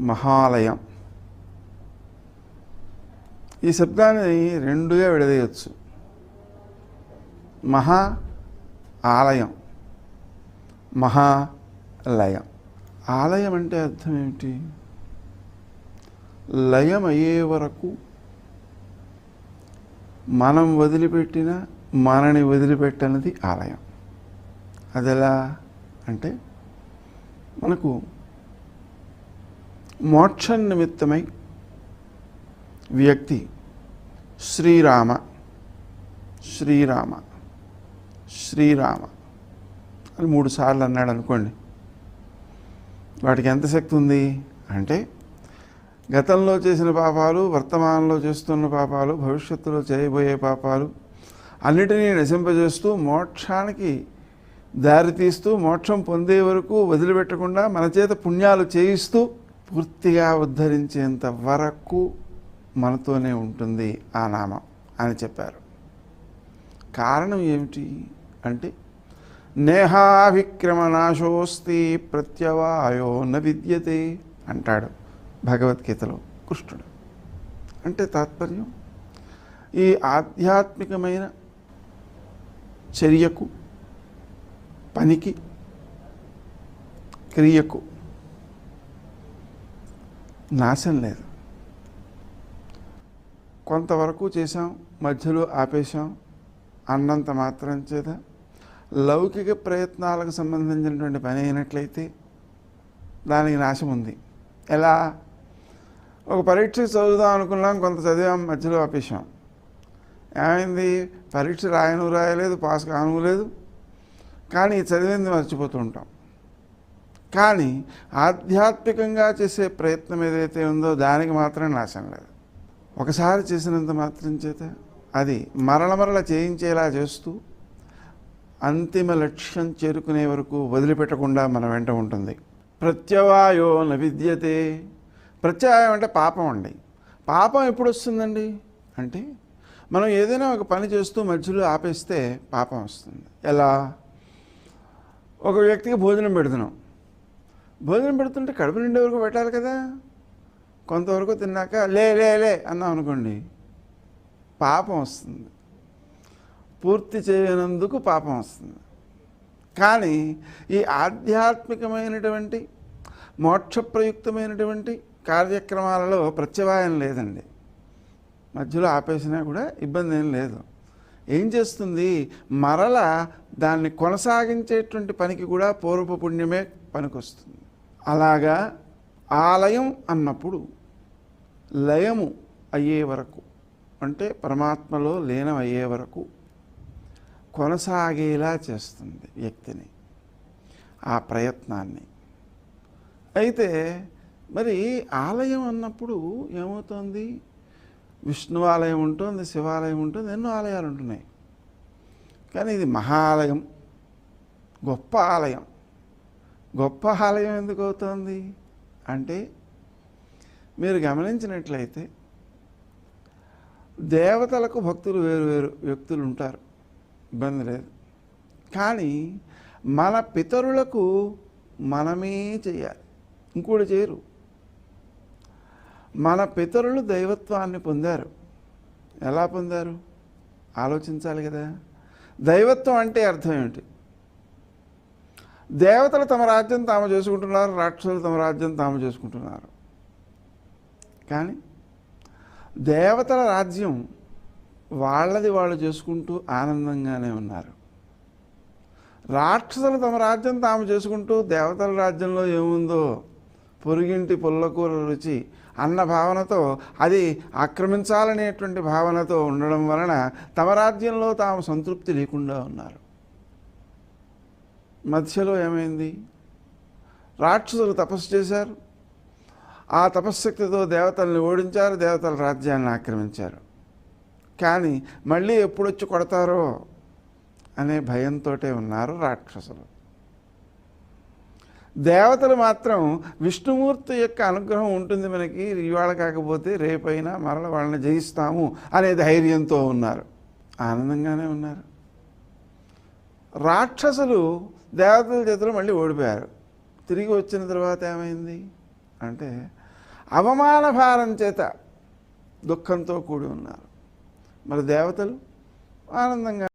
మహాలయం. ఈ శబ్దాన్ని రెండుగా విడదీయచ్చు. మహా ఆలయం మహాలయం ఆలయం అంటే అర్థం ఏమిటి? లయం అయ్యే వరకు మనం వదిలిపెట్టిన మనని వదిలిపెట్టనిది ఆలయం. అది ఎలా అంటే మనకు మోక్షం నిమిత్తమై వ్యక్తి శ్రీరామ శ్రీరామ శ్రీరామ అని మూడు సార్లు అన్నాడు అనుకోండి. వాటికి ఎంత శక్తి ఉంది? అంటే గతంలో చేసిన పాపాలు వర్తమానంలో చేస్తున్న పాపాలు భవిష్యత్తులో చేయబోయే పాపాలు అన్నిటినీ నశింపజేస్తూ మోక్షానికి దారితీస్తూ మోక్షం పొందే వరకు వదిలిపెట్టకుండా మన చేత పుణ్యాలు చేయిస్తూ పూర్తిగా ఉద్ధరించేంత వరకు మనతోనే ఉంటుంది ఆ నామం అని చెప్పారు. కారణం ఏమిటి అంటే నేహాభిక్రమనాశోస్తి ప్రత్యవాయో న విద్యతే అంటాడు భగవద్గీతలో కృష్ణుడు. అంటే తాత్పర్యం ఈ ఆధ్యాత్మికమైన చర్యకు పనికి క్రియకు నాశం లేదు. కొంతవరకు చేసాం మధ్యలో ఆపేశాం అన్నంత మాత్రం చేత. లౌకిక ప్రయత్నాలకు సంబంధించినటువంటి పని అయినట్లయితే దానికి నాశం ఉంది. ఎలా? ఒక పరీక్ష చదువుదాం అనుకున్నాం కొంత చదివాం మధ్యలో ఆపేశాం. ఏమైంది? పరీక్ష రాయను రాయలేదు పాస్ కాను లేదు. కానీ చదివింది మర్చిపోతూ ఉంటాం. కానీ ఆధ్యాత్మికంగా చేసే ప్రయత్నం ఏదైతే ఉందో దానికి మాత్రం నాశనం లేదు. ఒకసారి చేసినంత మాత్రం చేత అది మరల మరల చేయించేలా చేస్తూ అంతిమ లక్ష్యం చేరుకునే వరకు వదిలిపెట్టకుండా మన వెంట ఉంటుంది. ప్రత్యవాయో న విద్యతే. ప్రత్యవాయం అంటే పాపం అండి. పాపం ఎప్పుడు వస్తుందండి? అంటే మనం ఏదైనా ఒక పని చేస్తూ మధ్యలో ఆపేస్తే పాపం వస్తుంది. ఎలా? ఒక వ్యక్తికి భోజనం పెడుతున్నాం. భోజనం పెడుతుంటే కడుపు నిండే వరకు పెట్టాలి కదా. కొంతవరకు తిన్నాక లే లే లే అన్నాం అనుకోండి. పాపం వస్తుంది. పూర్తి చేయనందుకు పాపం వస్తుంది. కానీ ఈ ఆధ్యాత్మికమైనటువంటి మోక్షప్రయుక్తమైనటువంటి కార్యక్రమాలలో ప్రత్యవాయం లేదండి. మధ్యలో ఆపేసినా కూడా ఇబ్బంది ఏం లేదు. ఏం చేస్తుంది? మరల దాన్ని కొనసాగించేటువంటి పనికి కూడా పూర్వపు పుణ్యమే పనికొస్తుంది. అలాగా ఆలయం అన్నప్పుడు లయము అయ్యే వరకు అంటే పరమాత్మలో లీనం అయ్యే వరకు కొనసాగేలా చేస్తుంది వ్యక్తిని ఆ ప్రయత్నాన్ని. అయితే మరి ఆలయం అన్నప్పుడు ఏమవుతుంది? విష్ణు ఆలయం ఉంటుంది శివాలయం ఉంటుంది ఎన్నో ఆలయాలు ఉంటున్నాయి. కానీ ఇది మహాలయం గొప్ప ఆలయం. గొప్ప ఆలయం ఎందుకు అవుతుంది? అంటే మీరు గమనించినట్లయితే దేవతలకు భక్తులు వేరు వేరు వ్యక్తులు ఉంటారు. ఇబ్బంది లేదు. కానీ మన పితరులకు మనమే చేయాలి. ఇంకోటి చేయరు. మన పితరులు దైవత్వాన్ని పొందారు. ఎలా పొందారు? ఆలోచించాలి కదా. దైవత్వం అంటే అర్థం ఏమిటి? దేవతలు తమ రాజ్యం తాము చేసుకుంటున్నారు రాక్షసులు తమ రాజ్యం తాము చేసుకుంటున్నారు. కానీ దేవతల రాజ్యం వాళ్ళది వాళ్ళు చేసుకుంటూ ఆనందంగానే ఉన్నారు. రాక్షసులు తమ రాజ్యం తాము చేసుకుంటూ దేవతల రాజ్యంలో ఏముందో పొరుగింటి పుల్లకూర రుచి అన్న భావనతో అది ఆక్రమించాలనేటువంటి భావనతో ఉండడం వలన తమ రాజ్యంలో తాము సంతృప్తి లేకుండా ఉన్నారు. మధ్యలో ఏమైంది? రాక్షసులు తపస్సు చేశారు. ఆ తపశ్శక్తితో దేవతల్ని ఓడించారు దేవతల రాజ్యాన్ని ఆక్రమించారు. కానీ మళ్ళీ ఎప్పుడొచ్చి కొడతారో అనే భయంతో ఉన్నారు రాక్షసులు. దేవతలు మాత్రం విష్ణుమూర్తి యొక్క అనుగ్రహం ఉంటుంది మనకి ఇవాళ కాకపోతే రేపైనా మరల వాళ్ళని జయిస్తాము అనే ధైర్యంతో ఉన్నారు. ఆనందంగానే ఉన్నారు. రాక్షసులు దేవతల చేతిలో మళ్ళీ ఓడిపోయారు. తిరిగి వచ్చిన తర్వాత ఏమైంది? అంటే అవమాన భారం చేత దుఃఖంతో కూడి ఉన్నారు. మరి దేవతలు? ఆనందంగా